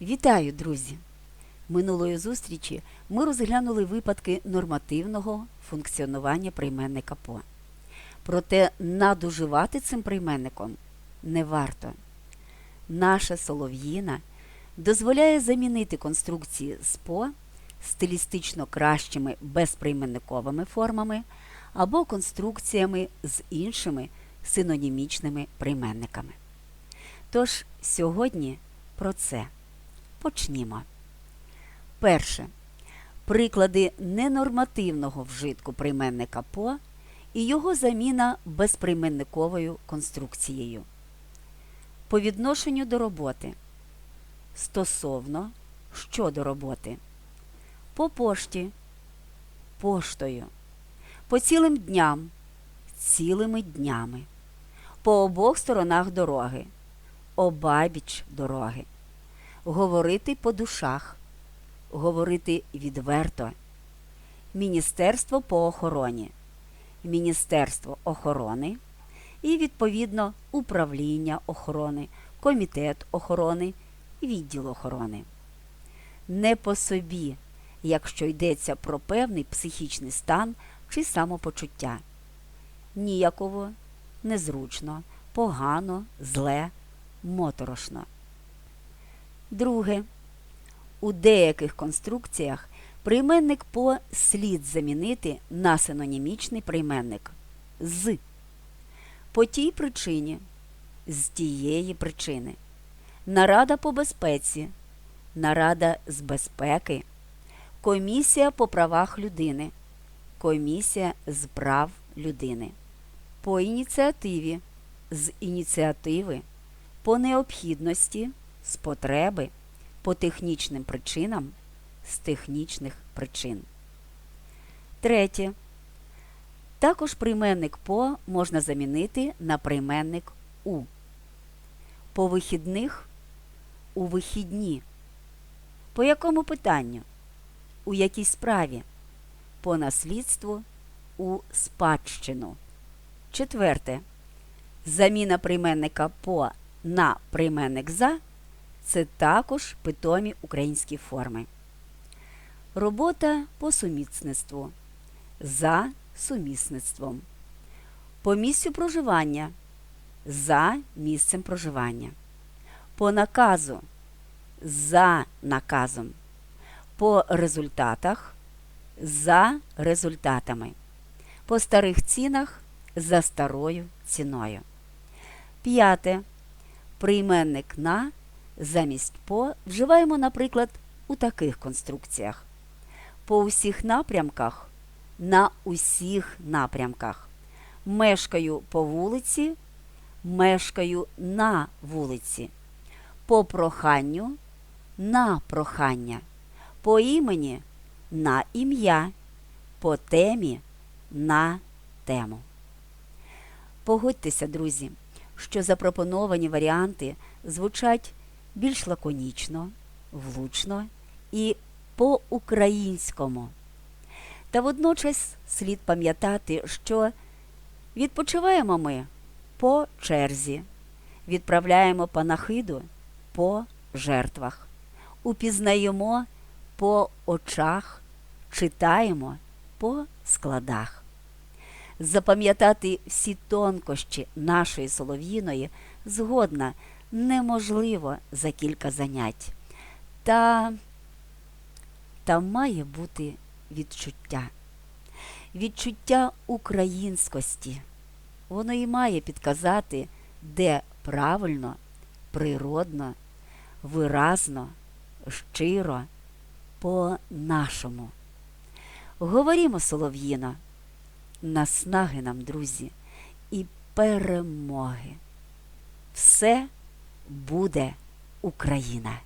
Вітаю, друзі! Минулої зустрічі ми розглянули випадки нормативного функціонування прийменника по. Проте надуживати цим прийменником не варто. Наша солов'їна дозволяє замінити конструкції з по стилістично кращими безприйменниковими формами або конструкціями з іншими синонімічними прийменниками. Тож сьогодні про це. Почнімо. Перше. Приклади ненормативного вжитку прийменника по і його заміна безприйменниковою конструкцією. По відношенню до роботи. Стосовно щодо роботи. По пошті. Поштою. По цілим дням. Цілими днями. По обох сторонах дороги. Обабіч дороги говорити по душах, говорити відверто. Міністерство по охороні, Міністерство охорони і, відповідно, управління охорони, комітет охорони, відділ охорони. Не по собі, якщо йдеться про певний психічний стан чи самопочуття. Ніяково, незручно, погано, зле, моторошно. Друге. У деяких конструкціях прийменник по слід замінити на синонімічний прийменник з. По тій причині, з тієї причини. Нарада по безпеці, нарада з безпеки, комісія по правах людини, комісія з прав людини, по ініціативі, з ініціативи, по необхідності з потреби, по технічним причинам, з технічних причин. Третє. Також прийменник по можна замінити на прийменник у. По вихідних у вихідні. По якому питанню? У якій справі? По наслідству у спадщину. Четверте. Заміна прийменника по на прийменник за це також питомі українські форми. Робота по сумісництву. За сумісництвом. По місцю проживання. За місцем проживання. По наказу. За наказом. По результатах. За результатами. По старих цінах за старою ціною. П'яте. Прийменник на замість по вживаємо, наприклад, у таких конструкціях. По усіх напрямках на усіх напрямках. Мешкаю по вулиці, мешкаю на вулиці. По проханню на прохання. По імені на ім'я. По темі на тему. Погодьтеся, друзі, що запропоновані варіанти звучать більш лаконічно, влучно і по-українському. Та водночас слід пам'ятати, що відпочиваємо ми по черзі, відправляємо панахиду по жертвах, упізнаємо по очах, читаємо по складах. Запам'ятати всі тонкощі нашої солов'їної згодна неможливо за кілька занять. Та, та має бути відчуття. Відчуття українськості. Воно і має підказати, де правильно, природно, виразно, щиро, по-нашому. Говорімо, Солов'їно, наснаги нам, друзі, і перемоги. Все буде Україна.